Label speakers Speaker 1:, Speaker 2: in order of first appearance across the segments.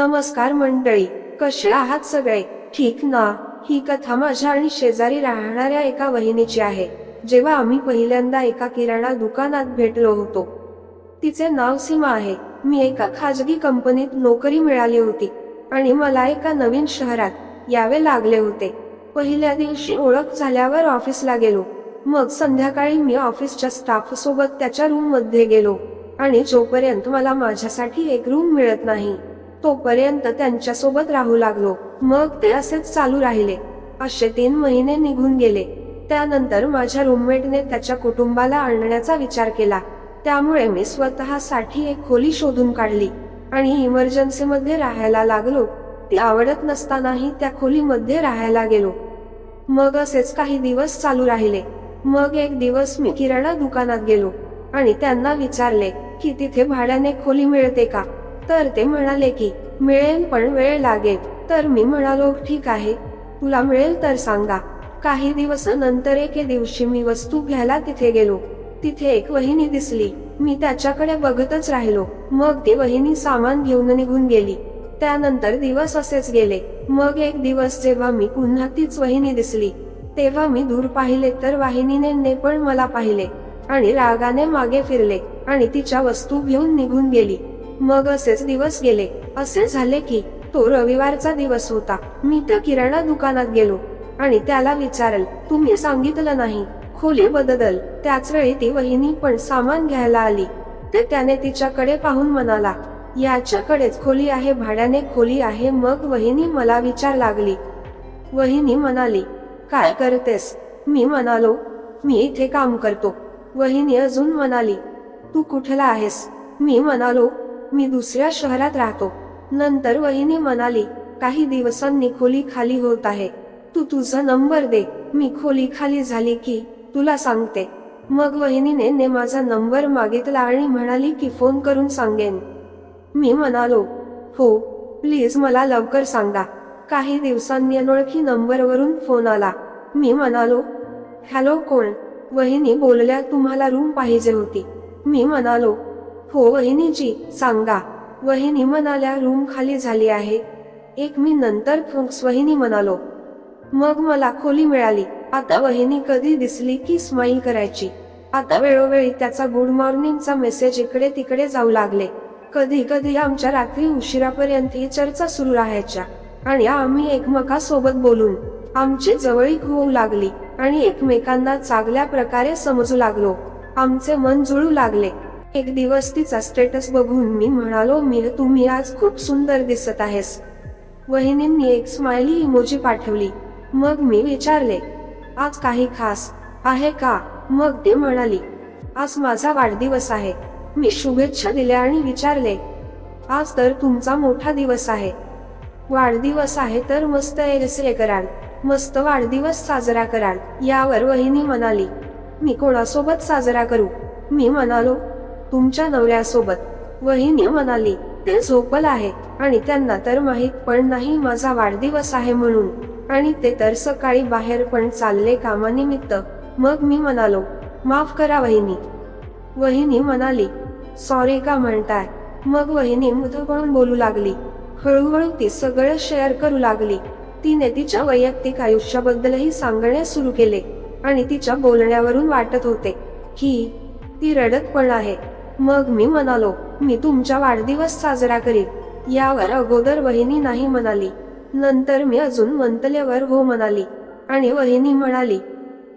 Speaker 1: नमस्कार मंडळी कसे आहात सगळे? ठीक ना? ही कथा माझ्या आणि शेजारी राहणाऱ्या एका वहिनीची आहे. जेव्हा आम्ही पहिल्यांदा एका किराणा दुकानात भेटलो होतो. तिचे नाव सीमा आहे. मी एका खाजगी कंपनीत नोकरी मिळाली होती आणि मला एका नवीन शहरात यावे लागले होते. पहिल्या दिवशी ओळख झाल्यावर ऑफिसला गेलो. मग संध्याकाळी मी ऑफिसच्या स्टाफ सोबत त्याच्या रूममध्ये गेलो आणि जोपर्यंत मला माझ्यासाठी एक रूम मिळत नाही तोपर्यंत त्यांच्यासोबत राहू लागलो. मग ते असेच चालू राहिले. असे तीन महिने निघून गेले. त्यानंतर माझ्या रूममेटने त्याच्या कुटुंबाला आणण्याचा विचार केला. त्यामुळे मी स्वतःसाठी एक खोली शोधून काढली. आणि इमर्जन्सी मध्ये राहायला लागलो. ती आवडत नसतानाही त्या खोलीमध्ये राहायला गेलो. मग असेच काही दिवस चालू राहिले. मग एक दिवस मी किराणा दुकानात गेलो. आणि त्यांना विचारले की तिथे भाड्याने खोली मिळते का? तर ते म्हणाले की मिळेल पण वेळ लागेल. तर मी म्हणालो ठीक आहे. तुला मिळेल तर सांगा. काही दिवस नंतर एके दिवशी मी वस्तू घ्यायला तिथे गेलो. तिथे एक वहिनी दिसली. मी त्याच्याकडे बघतच राहिलो. मग ती वहिनी सामान घेऊन निघून गेली. त्यानंतर दिवस असेच गेले. मग एक दिवस जेव्हा मी पुन्हा तीच वहिनी दिसली तेव्हा मी दूर पाहिले तर वाहिनीने ने पण मला पाहिले आणि रागाने मागे फिरले आणि तिच्या वस्तू घेऊन निघून गेली. मग असेच दिवस गेले. असे झाले की तो रविवारचा दिवस होता. मी त्या किराणा दुकानात गेलो आणि त्याला विचारल तुम्ही सांगितलं नाही खोली बदल त्याच वेळी ती वहिनी पण सामान घ्यायला आली. ते त्याने तिच्याकडे पाहून म्हणाला याच्याकडेच खोली आहे भाड्याने खोली आहे. मग वहिनी मला विचार लागली. वहिनी म्हणाली काय करतेस? मी म्हणालो मी इथे काम करतो. वहिनी अजून म्हणाली तू कुठला आहेस? मी म्हणालो मी दुसऱ्या शहरात राहतो. नंतर वहिनी म्हणाली काही दिवसांनी खोली खाली होत आहे. तू तुझा नंबर दे. मी खोली खाली झाली की तुला सांगते. मग वहिनीने ने माझा नंबर मागितला आणि म्हणाली की फोन करून सांगेन. मी म्हणालो हो प्लीज मला लवकर सांगा. काही दिवसांनी अनोळखी नंबरवरून फोन आला. मी म्हणालो हॅलो कोण? वहिनी बोलल्या तुम्हाला रूम पाहिजे होती. मी म्हणालो हो वहिनीजी सांगा. वहिनी म्हणाल्या रूम खाली झाली आहे. एक मी नंतर फुंक्स वहिनी म्हणालो. मग मला खोली मिळाली. आता वहिनी कधी दिसली की स्माईल करायची. आता वेळोवेळी त्याचा गुड मॉर्निंगचा मेसेज इकडे तिकडे जाऊ लागले. कधी कधी आमच्या रात्री उशिरापर्यंत ही चर्चा सुरू राहायच्या. आणि आम्ही एकमेकांसोबत बोलून आमची जवळीक होऊ लागली आणि एकमेकांना चांगल्या प्रकारे समजू लागलो. आमचे मन जुळू लागले. एक दिवस तिचा स्टेटस बघून मी म्हणालो मी तुम्ही आज खूप सुंदर दिसत आहेस. वहिनींनी एक स्माइली इमोजी पाठवली. मग मी विचारले आज काही खास आहे का? मग ते म्हणाली आज माझा वाढदिवस आहे. मी शुभेच्छा दिल्या आणि विचारले आज तर तुमचा मोठा दिवस आहे. वाढदिवस आहे तर मस्त एरसले कराल मस्त वाढदिवस साजरा कराल यावर वहिनी म्हणाली. मी कोणासोबत साजरा करू? मी म्हणालो तुमच्या नवऱ्यासोबत. वहिनी म्हणाली ते झोपल आहे आणि त्यांना तर माहीत पण नाही माझा वाढदिवस आहे म्हणून. आणि ते तर सकाळी बाहेर पण चालले कामानिमित्त. मग मी म्हणालो माफ करा वहिनी. वहिनी म्हणाली सॉरी का म्हणताय. मग वहिनी मुदपळून बोलू लागली. हळूहळू ती सगळं शेअर करू लागली. तिने तिच्या वैयक्तिक आयुष्याबद्दलही सांगणे सुरू केले आणि तिच्या बोलण्यावरून वाटत होते की ती रडत पण आहे. मग मी म्हणालो मी तुमचा वाढदिवस साजरा करीन. यावर अगोदर वहिनी नाही म्हणाली. नंतर मी अजून मंतल्यावर हो म्हणाली आणि वहिनी म्हणाली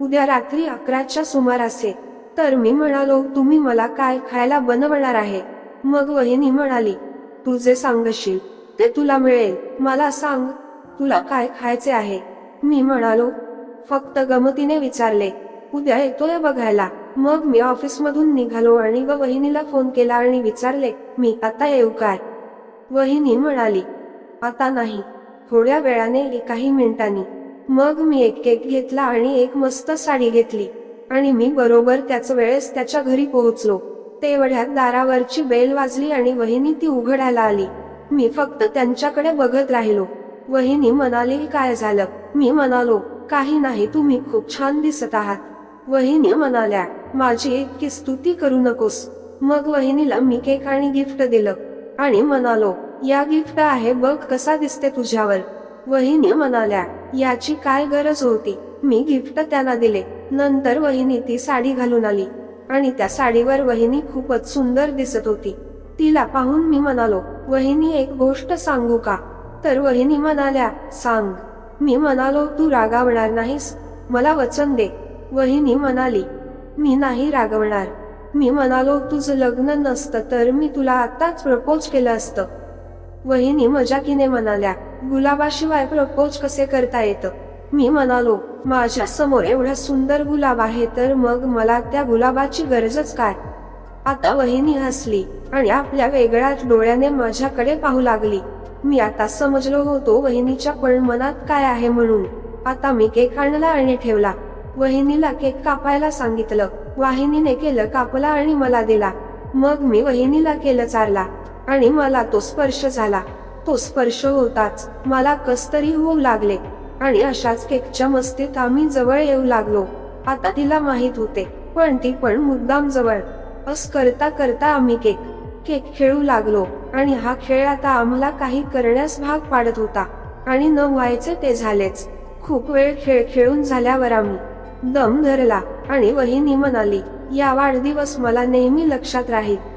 Speaker 1: उद्या रात्री अकराच्या सुमारासे तर मी म्हणालो तुम्ही मला काय खायला बनवणार आहे? मग वहिनी म्हणाली तू जे सांगशील ते तुला मिळेल. मला सांग तुला काय खायचे आहे? मी म्हणालो फक्त गमतीने विचारले. उद्या येतोय बघायला. मग मी ऑफिसमधून निघालो आणि व वहिनीला फोन केला आणि विचारले मी आता येऊ काय? वहिनी म्हणाली आता नाही. थोड्या वेळाने काही मिनिटांनी. मग मी एक केक घेतला आणि एक मस्त साडी घेतली आणि मी बरोबर त्याच वेळेस त्याच्या घरी पोहोचलो. तेवढ्यात दारावरची बेल वाजली आणि वहिनी ती उघडायला आली. मी फक्त त्यांच्याकडे बघत राहिलो. वहिनी म्हणाली काय झालं? मी म्हणालो काही नाही तुम्ही खूप छान दिसत आहात. वहिनी म्हणाल्या माझी इतकी स्तुती करू नकोस. मग वहिनीला मी केक आणि गिफ्ट दिलं. आणि म्हणालो या गिफ्ट आहे बघ कसा दिसते तुझ्यावर. वहिनी म्हणाल्या याची काय गरज होती? मी गिफ्ट त्यांना दिले. नंतर वहिनी ती साडी घालून आली. आणि त्या साडीवर वहिनी खूपच सुंदर दिसत होती. तिला पाहून मी म्हणालो वहिनी एक गोष्ट सांगू का? तर वहिनी म्हणाल्या सांग. मी म्हणालो तू रागावणार नाहीस. मला वचन दे. वहिनी म्हणाली मी नाही रागवणार. मी म्हणालो तुझं लग्न नसतं तर मी तुला आत्ताच प्रपोज केलं असतं. वहिनी मजाकीने म्हणाल्या गुलाबाशिवाय प्रपोज कसे करता येतं? मी म्हणालो माझ्यासमोर एवढा सुंदर गुलाब आहे तर मग मला त्या गुलाबाची गरजच काय? आता वहिनी हसली आणि आपल्या वेगळ्याच डोळ्याने माझ्याकडे पाहू लागली. मी आता समजलो होतो वहिनीच्या पण मनात काय आहे म्हणून. आता मी केक आणला आणि ठेवला. वहिनीला केक कापायला सांगितलं. वाहिनीने केलं कापला आणि मला दिला. मग मी वहिनीला केलं चारला. आणि मला तो स्पर्श झाला. तो स्पर्श होताच. मला कस तरी होऊ लागले. आणि अशाच केकच्या मस्तीत आम्ही जवळ येऊ लागलो. आता तिला माहीत होते. पण ती पण मुद्दाम जवळ. अस करता करता आम्ही केक केक खेळू लागलो. आणि हा खेळ आता आम्हाला काही करण्यास भाग पाडत होता. आणि न व्हायचे ते झालेच. खूप वेळ खेळ खेळून झाल्यावर आम्ही दम धरला आणि वहिनी म्हणाली या वाढदिवस मला नेहमी लक्षात राहील.